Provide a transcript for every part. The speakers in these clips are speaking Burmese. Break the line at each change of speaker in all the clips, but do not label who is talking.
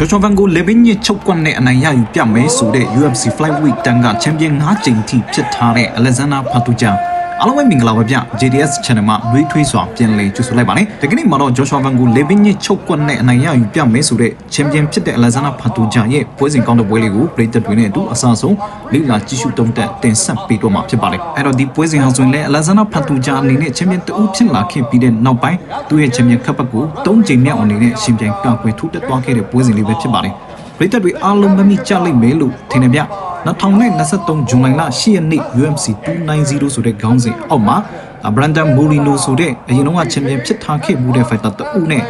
ဂျော်ချောဗန်ကိုလေဘင်းညစ်ချုပ်ကွက်နဲ့အနိုင်ရယူပြမယ်ဆိုတဲ့ UFC Flyweight တန်ကချန်ပီယံ၅ကြိမ်ထိဖြစ်ထားတဲ့ Alexander Patuja အားလုံးပဲမင်္ဂလာပါဗျ JDS Channel မှာလွေးထွေးစွာပြန်လည်ကြိုဆိုလိုက်ပါတယ်ဒီကနေ့မှာတော့ Joshua Van ကိုလေဘင်းညစ်ချုပ်ကွက်နဲ့အနိုင်ရယူပြမယ်ဆိုတဲ့ချန်ပီယံဖြစ်တဲ့ Alexander Patuja ရဲ့ပွဲစဉ်ကောင်းတဲ့ပွဲလေးကိုပရိသတ်တွေနဲ့အတူအဆအဆုံးလေ့လာကြည့်ရှုတုံးတက်တင်ဆက်ပေးတော့မှာဖြစ်ပါတယ်အဲ့တော့ဒီပွဲစဉ်ဟာဆိုရင်လည်း Alexander Patuja အနေနဲ့ချန်ပီယံတဦးဖြစ်လာခဲ့ပြီးတဲ့နောက်ပိုင်းသူ့ရဲ့ချန်ပီယံခပ်ပတ်ကို၃ကြိမ်မြောက်အနေနဲ့ရှင်ပြိုင်ကာကွယ်ထူးတက်သွားခဲ့တဲ့ပွဲစဉ်လေးပဲဖြစ်ပါတယ်ပရိသတ်တွေအားလုံးမမိကြလိမ့်မယ်လို့ထင်တယ်ဗျ 2023ဇွန်လ10ရက်နေ့ UMC 290ဆိုတဲ့ခေါင်းစဉ်အောက်မှာဘရန်ဒန်မိုလီနိုဆိုတဲ့အရင်ကချန်ပီယံဖြစ်ထားခဲ့မှုတဲ့ဖိုက်တာတဦးနဲ့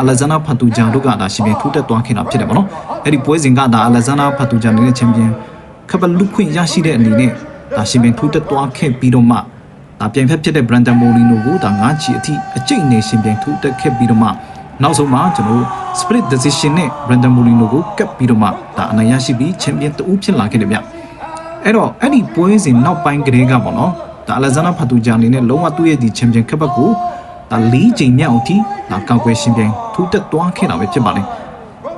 အလက်ဇန်နာဖတ်တူဂျာတို့ကဒါရှင်ပြိုင်ထူးတက်သွားခဲ့တာဖြစ်တယ်ဗောနော်အဲ့ဒီပွဲစဉ်ကဒါအလက်ဇန်နာဖတ်တူဂျာနေတဲ့ချန်ပီယံခပ်ပလူခွင့်ရရှိတဲ့အနေနဲ့ဒါရှင်ပြိုင်ထူးတက်သွားခဲ့ပြီးတော့မှဒါပြိုင်ဖက်ဖြစ်တဲ့ Brandon Molino ကိုဒါငါးချီအထိအကျိတ်နေရှင်ပြိုင်ထူးတက်ခဲ့ပြီးတော့မှ နောက်ဆုံးမှာကျွန်တော်တို့ split decision နဲ့ Brandon Molino ကိုကပ်ပြီးတော့မှဒါအနိုင်ရရှိပြီးချန်ပီယံတဦးဖြစ်လာခဲ့တယ်ဗျအဲ့တော့အဲ့ဒီပွဲစဉ်နောက်ပိုင်းကလေးကပေါ့နော်ဒါအလက်ဇန်နာဖတ်တူဂျာအနေနဲ့လုံးဝသူ့ရဲ့ဒီချန်ပီယံခပ်ပတ်ကိုဒါ၄ချိန်မြောက်အထိဒါကောက်ွယ်ရှင်ပြိုင်ထူးတက်သွားခဲ့တာပဲဖြစ်ပါလိမ့်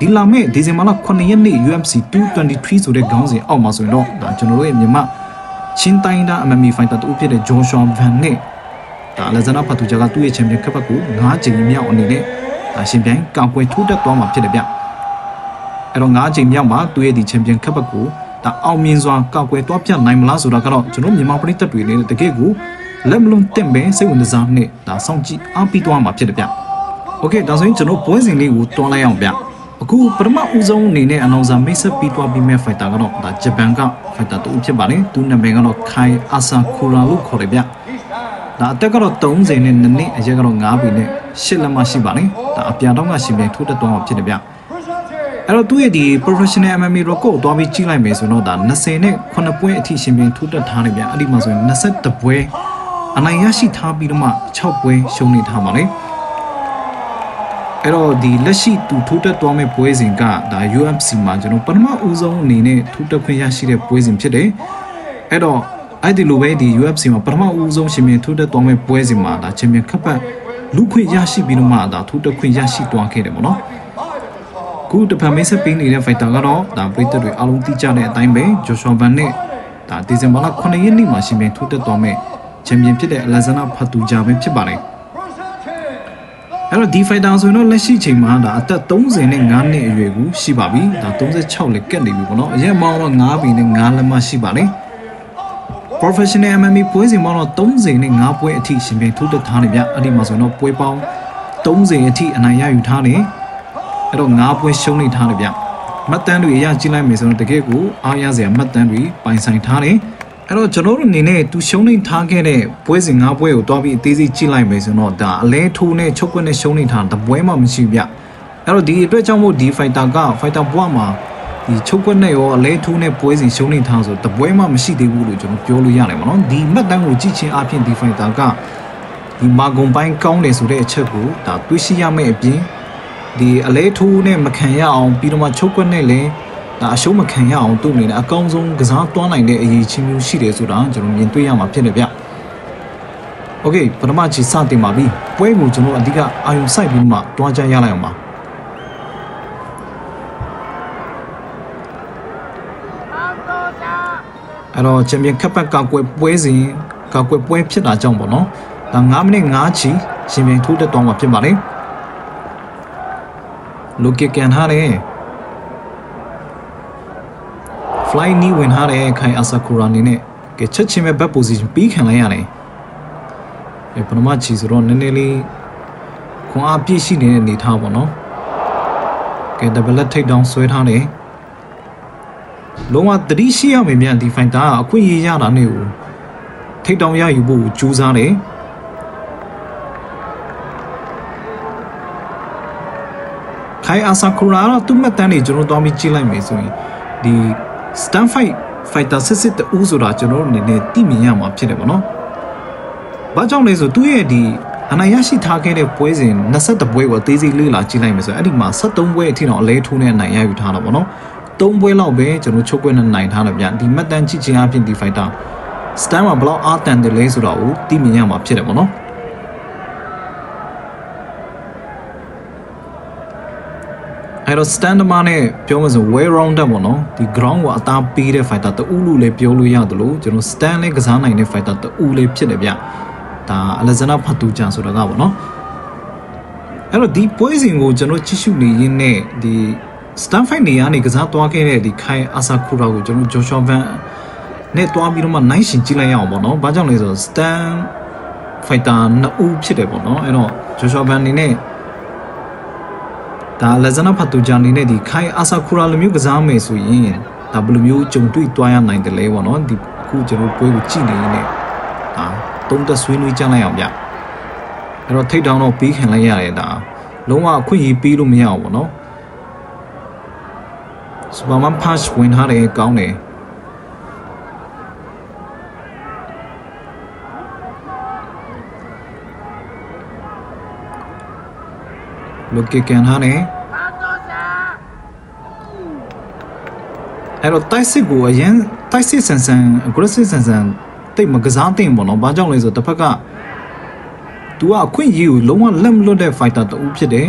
ဒီလာမယ့်ဒီဇင်ဘာလ9ရက်နေ့ UFC 223ဆိုတဲ့ခေါင်းစဉ်အောက်မှာဆိုရင်တော့ဒါကျွန်တော်တို့ရဲ့မြန်မာချင်းတိုင်းသား MMA fighter တူဖြစ်တဲ့ Joshua Van နဲ့ဒါအလက်ဇန်နာဖတ်တူဂျာကသူ့ရဲ့ချန်ပီယံခပ်ပတ်ကို9ချိန်မြောက်အနေနဲ့ ဒါရှင်ပြိုင်ကောက်ွယ်ထူးတက်သွားမှာဖြစ်တယ်ဗျအဲ့တော့9ချိန်မြောက်မှာသူ့ရဲ့ဒီချန်ပီယံခပ်ပတ်ကိုဒါအောင်မြင်စွာကောက်ွယ်တွားပြနိုင်မလားဆိုတာကတော့ကျွန်တော်မြန်မာပြည်သက်တွေလည်းတကယ်ကိုလက်မလုံးတင့်ပဲစိတ်ဝင်စားနဲ့ဒါစောင့်ကြည့်အားပေးသွားမှာဖြစ်တယ်ဗျ။ Okay ဒါဆိုရင်ကျွန်တော်ပွဲစဉ်လေးကိုတွားလိုက်အောင်ဗျ။အခုပထမဦးဆုံးအနေနဲ့အနောင်စာမိတ်ဆက်ပြီးတွားပြီးမဲ့ဖိုက်တာကတော့ဒါဂျပန်ကဖိုက်တာတူဖြစ်ပါတယ်။သူနာမည်ကတော့ခိုင်အာဆာကူရာလို့ခေါ်တယ်ဗျ။ ဒါအသက်ကတော့30နဲ့2နှစ်အရက်ကတော့9ပြီနဲ့10လက်မရှိပါနဲ့။ဒါအပြာတော့ကရှင်ပြန်ထိုးတက်သွားမှာဖြစ်တယ်ဗျ။အဲ့တော့သူ့ရဲ့ဒီ professional MMA record ကိုတွားပြီးကြည့်လိုက်မယ်ဆိုတော့ဒါ20နဲ့9ပွဲအထိရှင်ပြန်ထိုးတက်ထားတယ်ဗျအဲ့ဒီမှာဆိုရင်22ပွဲအနိုင်ရရှိထားပြီးတော့မှ6ပွဲရှုံးနေထားပါလေအဲ့တော့ဒီလက်ရှိသူထိုးတက်သွားမယ့်ပွဲစဉ်ကဒါ UFC မှာကျွန်တော်ပထမဦးဆုံးအနေနဲ့ထိုးတက်ခွင့်ရရှိတဲ့ပွဲစဉ်ဖြစ်တယ်အဲ့တော့ အဲ့ဒီလိုပဲဒီ UFC မှာပထမဦးဆုံးရှင်ပြန်ထိုးတက်သွားမယ့်ပွဲစဉ်မှာဒါချန်ပီယံခပ်ပတ်လူခွင့်ရရှိပြီးတော့မှဒါထိုးတက်ခွင့်ရရှိသွားခဲ့တယ်ပေါ့နော်ခုတဖန်မိတ်ဆက်ပေးနေတဲ့ fighter ကတော့ဒါပရိသတ်တွေအားလုံးသိကြတဲ့အတိုင်းပဲ Joshua Van နဲ့ဒါဒီဇင်ဘာလ9ရက်နေ့မှာရှင်ပြန်ထိုးတက်သွားမယ့်ချန်ပီယံဖြစ်တဲ့ Alexander Patuja ပဲဖြစ်ပါတယ်အဲ့တော့ဒီ fighter ဆိုရင်တော့လက်ရှိချိန်မှာဒါအသက်35နှစ်အရွယ်ကိုရှိပါပြီဒါ36လက်ကက်နေပြီပေါ့နော်အရင်မောင်းတော့9ဘီနဲ့9လက်မရှိပါနဲ့ professional MMA ပွဲစဉ်မှာတော့30နဲ့5ပွဲအထိရှင်ပြန်ထိုးတက်ထားနေဗျအဲ့ဒီမှာဆိုရင်တော့ပွဲပေါင်း30အထိအနိုင်ရယူထားနေအဲ့တော့၅ပွဲရှုံးနေထားတယ်ဗျမှတ်တမ်းတွေအရကြည့်လိုက်မယ်ဆိုတော့တကယ်ကိုအားရစရာမှတ်တမ်းတွေပိုင်ဆိုင်ထားတယ်အဲ့တော့ကျွန်တော်တို့အနေနဲ့သူရှုံးနေထားခဲ့တဲ့ပွဲစဉ်၅ပွဲကိုတွားပြီးအသေးစိတ်ကြည့်လိုက်မယ်ဆိုတော့ဒါအလဲထိုးနဲ့ချုပ်ကွက်နဲ့ရှုံးနေထားတပွဲမှမရှိဗျအဲ့တော့ဒီအတွက်ကြောင့်မို့ဒီ fighter က fighter ဘွားမှာ ဒီချုပ်ကွက်နဲ့ရောအလဲထိုးနဲ့ပွဲစဉ်ရှုံးနေထားဆိုတပွဲမှမရှိသေးဘူးလို့ကျွန်တော်ပြောလို့ရတယ်ပေါ့နော်ဒီမှတ်တမ်းကိုကြည့်ချင်းအပြင်ဒီ fighter ကဒီမာဂွန်ပိုင်းကောင်းတယ်ဆိုတဲ့အချက်ကိုဒါတွေးရှိရမယ့်အပြင်ဒီအလဲထိုးနဲ့မခံရအောင်ပြီးတော့မှချုပ်ကွက်နဲ့လည်းဒါအရှုံးမခံရအောင်သူ့အနေနဲ့အကောင်းဆုံးကစားတွန်းနိုင်တဲ့အရေးချင်းမျိုးရှိတယ်ဆိုတာကျွန်တော်မြင်တွေ့ရမှာဖြစ်တယ်ဗျ။ Okay ပထမချီစတင်ပါပြီ။ပွဲကိုကျွန်တော်အဓိကအာရုံစိုက်ပြီးမှတွားကြရလိုက်အောင်ပါ။ အဲ့တော့ချန်ပီယံကပ်ပတ်ကောက်ွယ်ပွဲစဉ်ကောက်ွယ်ပွဲဖြစ်တာကြောင့်ပေါ့နော်။ဒါ9မိနစ်5ချီရှင်ပြန်ထိုးတက်သွားမှာဖြစ်ပါလေ။လိုကကန်ထားတယ် fly knee ဝင်ထားတဲ့ခိုင်အဆာကူရာနေနဲ့ကချက်ချင်းပဲ back position ပြီးခံလိုက်ရတယ်။အဲပထမချီဆိုတော့နည်းနည်းလေးခွန်အားပြည့်ရှိနေတဲ့အနေထားပေါ့နော်။ကဲ double leg take down ဆွဲထားတယ်။ လုံးဝသတိရှိရမယ်မြန်ဒီ fighter ကအခွင့်အရေးရတာနဲ့ကို take down ရယူဖို့ကြိုးစားတယ်။ခိုင်အဆာကူရာတော့သူ့မှတ်တမ်းတွေကျွန်တော်သွားပြီးကြည့်လိုက်မယ်ဆိုရင်ဒီ stand fight fighter စစ်စစ်တူးဆိုတာကျွန်တော်တို့အနေနဲ့သိမြင်ရမှာဖြစ်တယ်ပေါ့နော်။ဘာကြောင့်လဲဆိုသူ့ရဲ့ဒီအနိုင်ရရှိထားခဲ့တဲ့ပွဲစဉ်22ပွဲကိုအသေးစိတ်လေ့လာကြည့်လိုက်မယ်ဆိုရင်အဲ့ဒီမှာ73ပွဲအထိတော့အလဲထိုးနဲ့အနိုင်ရယူထားတာပေါ့နော်။ 3ပွဲလောက်ပဲကျွန်တော်ချုပ်ကွက်နဲ့နိုင်ထားတယ်ဗျ။ဒီမှတ်တမ်းကြည့်ခြင်းအပြင်ဒီ fighter stand မှာဘယ်လောက်အားတန်တယ်လဲဆိုတာကိုသိမြင်ရမှာဖြစ်တယ်ပေါ့နော်။အဲ့တော့ stand မနဲ့ပြောမှဆို way rounded ပေါ့နော်ဒီ ground ကိုအသားပေးတဲ့ fighter တူလို့လည်းပြောလို့ရတယ်လို့ကျွန်တော် stand နဲ့ကစားနိုင်တဲ့ fighter တူလည်းဖြစ်တယ်ဗျဒါ Alexander Fatuja ဆိုတာကပေါ့နော်အဲ့တော့ဒီပွဲစဉ်ကိုကျွန်တော်ကြည့်ရှုနေရင်းနဲ့ဒီ stand fight နေရာနေကစားသွားခဲ့တဲ့ဒီခိုင်အာဆာကူရာကိုကျွန်တော် Joshua Van နဲ့တွားပြီးတော့မှနိုင်ရှင်ကြည့်လိုက်ရအောင်ပေါ့နော်။ဘာကြောင့်လဲဆိုတော့ stand fighter နှစ်ဦးဖြစ်တယ်ပေါ့နော်။အဲ့တော့ Joshua Van အနေနဲ့ဒါလက်ဇနာဖတ်တူဂျာအနေနဲ့ဒီခိုင်အာဆာကူရာလိုမျိုးကစားမယ်ဆိုရင်ဒါဘယ်လိုမျိုးကြုံတွေ့တွားရနိုင်တယ်လဲပေါ့နော်။ဒီအခုကျွန်တော်ပွဲကိုကြည့်နေနေဒါတုံးသက်ဆွေးနွေးကြလိုက်အောင်ဗျ။အဲ့တော့ထိတ်တောင်းတော့ပြီးခံလိုက်ရတယ်ဒါလုံးဝအခွင့်အရေးပေးလို့မရအော င်ပေါ့နော်။ Superman Punch ဝင်ထားတယ်ကောင်းတယ်။လုတ်ကကန်ထားနေအဲ့တော့တိုက်စစ်ကိုအရင်တိုက်စစ်ဆန်ဆန် aggressive ဆန်ဆန်တိတ်မကစားသင့်ပေါ့နော်ဘာကြောင့်လဲဆိုတော့တစ်ဖက်က तू ကအခွင့်အရေးကိုလုံးဝလက်မလွတ်တဲ့ fighter တူဖြစ်တယ်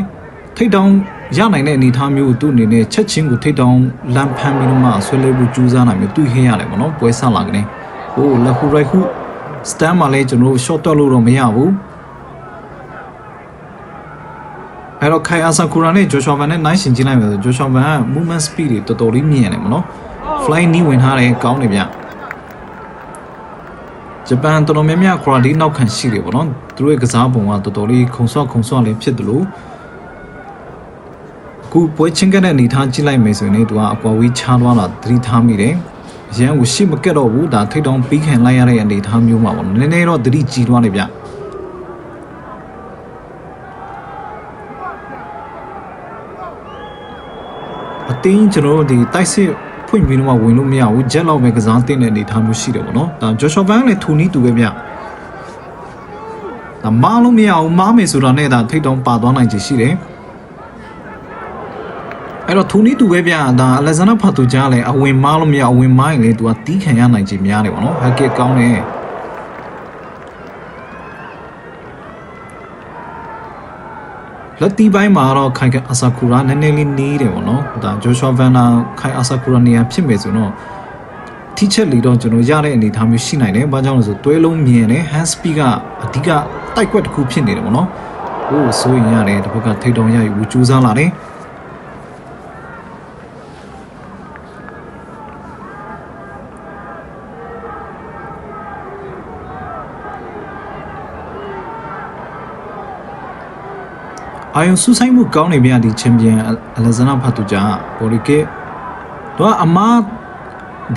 ထိတ်တောင် ရနိုင်တဲ့အနေအထားမျိုးကိုသူ့အနေနဲ့ချက်ချင်းကိုထိတ်တောင်လမ်းဖမ်းပြီးတော့မှဆွဲလဲဖို့ကြိုးစားနိုင်မျိုးသူ့ဟင်းရတယ်ပေါ့နော်ပွဲဆလာကနေဟိုလက်ဟူရိုက်ခု stand မှာလဲကျွန်တော်တို့ short တော့လို့တော့မရဘူးအဲ့တော့ခိုင်အာဆာကူရာနဲ့ဂျိုရှောဗန်နဲ့နိုင်ရှင်ကြည့်လိုက်မယ်ဆိုဂျိုရှောဗန်က movement speed တွေတော်တော်လေးမြင်ရတယ်မနော် fly knee ဝင်ထားတယ်ကောင်းတယ်ဗျဂျပန်တော်တော်များများ quality နောက်ခံရှိတယ်ပေါ့နော်သူတို့ရဲ့ကစားပုံကတော်တော်လေးခုံဆော့ခုံဆော့လေးဖြစ်တယ်လို့အ ခုပွဲချင်းကတဲ့အနေထားကြည့်လိုက်မယ်ဆိုရင်လေသူကအကွာဝေးချားသွားတာသတိထားမိတယ်ရန်ကိုရှိမကက်တော့ဘူးဒါထိတ်တောင်ပြီးခံလိုက်ရတဲ့အနေထားမျိုးမှာပေါ့နည်းနည်းတော့သတိကြီးသွားတယ်ဗျအတင်းကျွန်တော်တို့ဒီတိုက်စစ်ဖွင့်ပြီးတော့မှဝင်လို့မရဘူးဂျက်လောက်ပဲကစားတင်တဲ့အနေအထားမျိုးရှိတယ်ပေါ့နော်ဒါဂျော်ရှော့ဘန်လည်းထူနီးတူပဲဗျဒါမားလို့မရဘူးမားမယ်ဆိုတာနဲ့ဒါထိတ်တောင်ပါသွားနိုင်ချေရှိတယ် အဲ့တော့ထူနီးတူပဲဗျဒါအလက်ဇန်နာဖာတူကြားလည်းအဝင်မားလို့မရအဝင်မားရင်လေသူကတီးခံရနိုင်ချေများတယ်ပေါ့နော်ဟက်ကကောင်းတယ်လက်တီပိုင်းမှာတော့ခိုင်ကအဆာကူရာနည်းနည်းလေးနေတယ်ပေါ့နော်ဒါဂျိုရှွာဗန်နာခိုင်အဆာကူရာနေရာဖြစ်မယ်ဆိုတော့ထိချက်လီတော့ကျွန်တော်ရတဲ့အနေအထားမျိုးရှိနိုင်တယ်။ဘာကြောင့်လဲဆိုတွဲလုံးမြင်တယ် hand speed ကအဓိကတိုက်ကွက်တစ်ခုဖြစ်နေတယ်ပေါ့နော်။ဟိုးဆိုရင်ရတယ်တစ်ဖက်ကထိတ်တုံရယူကြိုးစားလာတယ်။ အာယုံဆူဆိုင်မှုကောင်းနေပြဒီချန်ပီယံအလက်ဇနာဖတ်တူဂျာဘော်ရီကေတော့အမား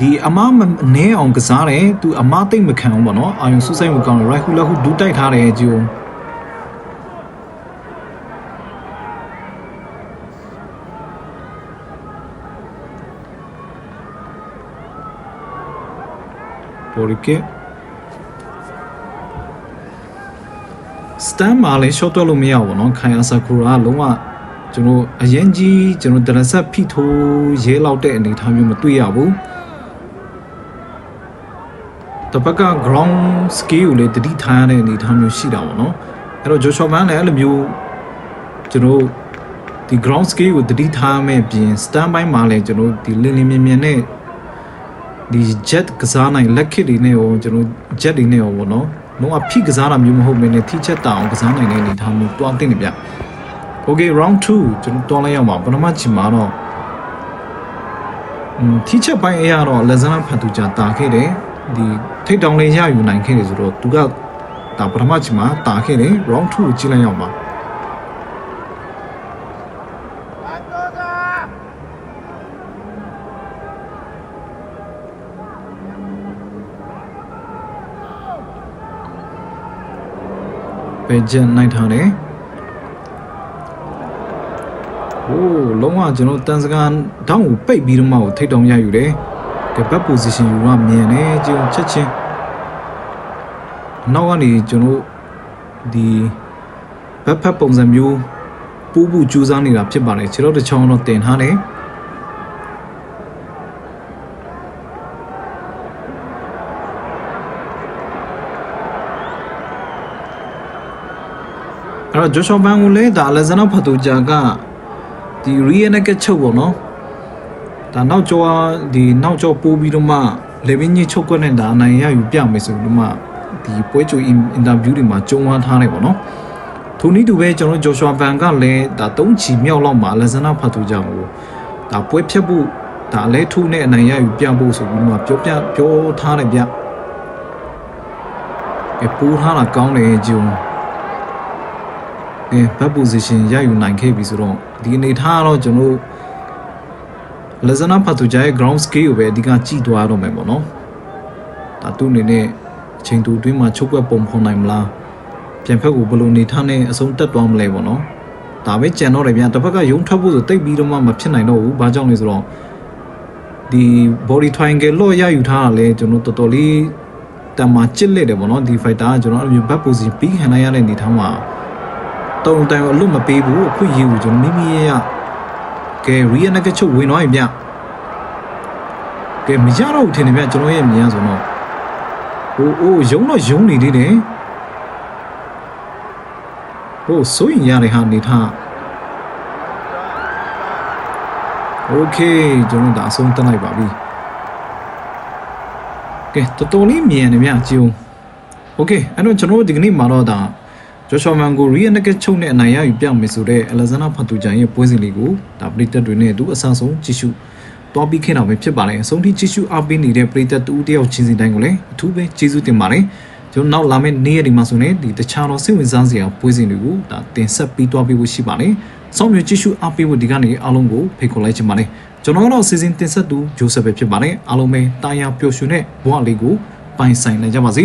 ဒီအမားမနဲအောင်ကစားတယ်သူအမားတိတ်မခံဘူးပေါ့နော်အာယုံဆူဆိုင်မှုကောင်းတယ်ရိုက်ဟူလာဟူဒူးတိုက်ထားတယ်ဂျီယိုဘော်ရီကေစ တန်မှာလည်း short တွက်လို့မရဘူးပေါ့နော်ခိုင်အာဆာကူရာကလုံးဝကျွန်တော်အရင်ကြီးကျွန်တော်ဒရဆက်ဖိထိုးရဲလောက်တဲ့အနေအထားမျိုးမတွေ့ရဘူးတပတ်က ground skill ကိုလည်းတတိထားရတဲ့အနေအထားမျိုးရှိတာပေါ့နော်အဲ့တော့ Joshua Van လည်းအဲ့လိုမျိုးကျွန်တော်ဒီ ground skill ကိုတတိထားမဲ့ပြင် stand by မှာလည်းကျွန်တော်ဒီလင်းလင်းမြင်မြင်နဲ့ဒီ jet ကစားနိုင်လက်ခစ်တွေနဲ့ရောကျွန်တော် jet တွေနဲ့ရောပေါ့နော် လုံးဝဖိကစားတာမျိုးမဟုတ်ဘဲနဲ့ထိချက်တောင်ကစားနိုင်တဲ့အနေအထားမျိုးတွားတင်နေဗျ။ Okay round 2ကျွန်တော်တွားလိုက်ရအောင်ပါပထမချိန်မှာတော့อืมထိချက်ပိုင်းအရာတော့လက်စနာဖတ်သူကြတာခဲ့တယ်ဒီထိတ်တောင်လေးရယူနိုင်ခဲ့တယ်ဆိုတော့သူကဒါပထမချိန်မှာတာခဲ့တယ် round 2ကိုကြည့်လိုက်ရအောင်ပါ ပဲဂျန်နိုင်ထားတယ်ဟိုးလုံးဝကျွန်တော်တန်စကန်တောင်းကိုပိတ်ပြီးတော့မှကိုထိတ်တောင်ရယူတယ်ကဘက် position ယူရမြင်တယ်ကျွန်တော်ချက်ချင်းနောက်ကနေကျွန်တော်ဒီဘက်ဖက်ပုံစံမျိုးပူးပူကြိုးစားနေတာဖြစ်ပါတယ်ခြေတော့တစ်ချောင်းတော့တင်ထားတယ် အဲ့တော့ဂျိုရှောဘန်ကိုလည်းဒါလက်ဇနာဖတ်တူဂျာကဒီ real naked ချုပ်ပေါ့နော်ဒါနောက်ကျော်ဒီနောက်ကျော်ပိုးပြီးတော့မှလေဗင်းကြီးချုပ်ကွက်နဲ့ဒါအနိုင်ရယူပြမယ်ဆိုတော့မှဒီပွဲကြိုအင်တာဗျူးတွေမှာကြုံဝါထားတယ်ပေါ့နော်ထိုနည်းတူပဲကျွန်တော်ဂျိုရှွာဗန်ကလည်းဒါ၃ချီမြောက်လောက်မှာလက်ဇနာဖတ်သူကြောင့်ဒါပွဲဖြတ်ဖို့ဒါအလဲထူးနဲ့အနိုင်ရယူပြဖို့ဆိုပြီးမှပြောပြပြောထားတယ်ဗျအဲပိုးထားတာကောင်းတယ်ဂျုံ အဲဘတ် position ရယူနိုင်ခဲ့ပြီဆိုတော့ဒီအနေထားကတော့ကျွန်တော်လက်ဇနာဖတ်သူကြရဲ့ ground scale ကိုပဲအဓိကကြည့်သွားရတော့မယ်ပေါ့နော်ဒါသူ့အနေနဲ့အချိန်တူအတွင်းမှာချုပ်ကွက်ပုံဖော်နိုင်မလားပြန်ဖက်ကိုဘယ်လိုအနေထားနဲ့အဆုံးတက်သွားမလဲပေါ့နော်ဒါပဲကြံတော့တယ်ဗျတစ်ဖက်ကယုံထွက်ဖို့ဆိုတိတ်ပြီးတော့မှမဖြစ်နိုင်တော့ဘူးဘာကြောင့်လဲဆိုတော့ဒီ body triangle လော့ရယူထားတာလဲကျွန်တော်တော်တော်လေးတံမှာချစ်လက်တယ်ပေါ့နော်ဒီ fighter ကကျွန်တော်အဲ့လိုမျိုး back position ပြီးခံလိုက်ရတဲ့အနေထားမှာ တုံတိုင်အလွတ်မပေးဘူးအခွင့်အရေးကိုကျွန်တော်မိမိရဲ့ရကဲရီယနကချုပ်ဝင်သွားရင်ဗျကဲမရတော့ဘူးထင်တယ်ဗျကျွန်တော်ရဲ့မြင်ရဆိုတော့ဟိုအိုးယုံတော့ယုံနေသေးတယ်ဟိုစိုးရင်ရတယ်ဟာနေထားโอเคကျွန်တော်ဒါအဆုံးတက်လိုက်ပါပြီကဲတော်တော်လေးမြင်ရတယ်ဗျကြည့်အောင်โอเคအဲ့တော့ကျွန်တော်တို့ဒီကနေ့မှာတော့ဒါ ဂျောရှောမန်ကိုရီယနကချုပ်နဲ့အနိုင်ရယူပြမယ်ဆိုတော့အလက်ဇန္ဒာဖတ်တူဂျန်ရဲ့ပွဲစဉ်လေးကိုဒါပရိသတ်တွေနဲ့အတူအဆအဆုံးကြည့်ရှုတွားပြီးခဲ့တာပဲဖြစ်ပါတယ်အဆုံးထိကြည့်ရှုအားပေးနေတဲ့ပရိသတ်တူတယောက်ချင်းစီတိုင်းကိုလည်းအထူးပဲကျေးဇူးတင်ပါတယ်ကျွန်တော်နောက်လာမယ့်နေ့ရက်ဒီမှာဆိုရင်ဒီတခြားသောစိတ်ဝင်စားစရာပွဲစဉ်တွေကိုဒါတင်ဆက်ပြီးတွားပေးဖို့ရှိပါတယ်စောင့်မျှော်ကြည့်ရှုအားပေးဖို့ဒီကနေ့အားလုံးကိုဖိတ်ခေါ်လိုက်ချင်ပါတယ်ကျွန်တော်ကတော့စီစဉ်တင်ဆက်သူဂျိုဆက်ပဲဖြစ်ပါတယ်အားလုံးပဲတာယာပျော်ရွှင်တဲ့ဘဝလေးကိုပိုင်ဆိုင်နိုင်ကြပါစေ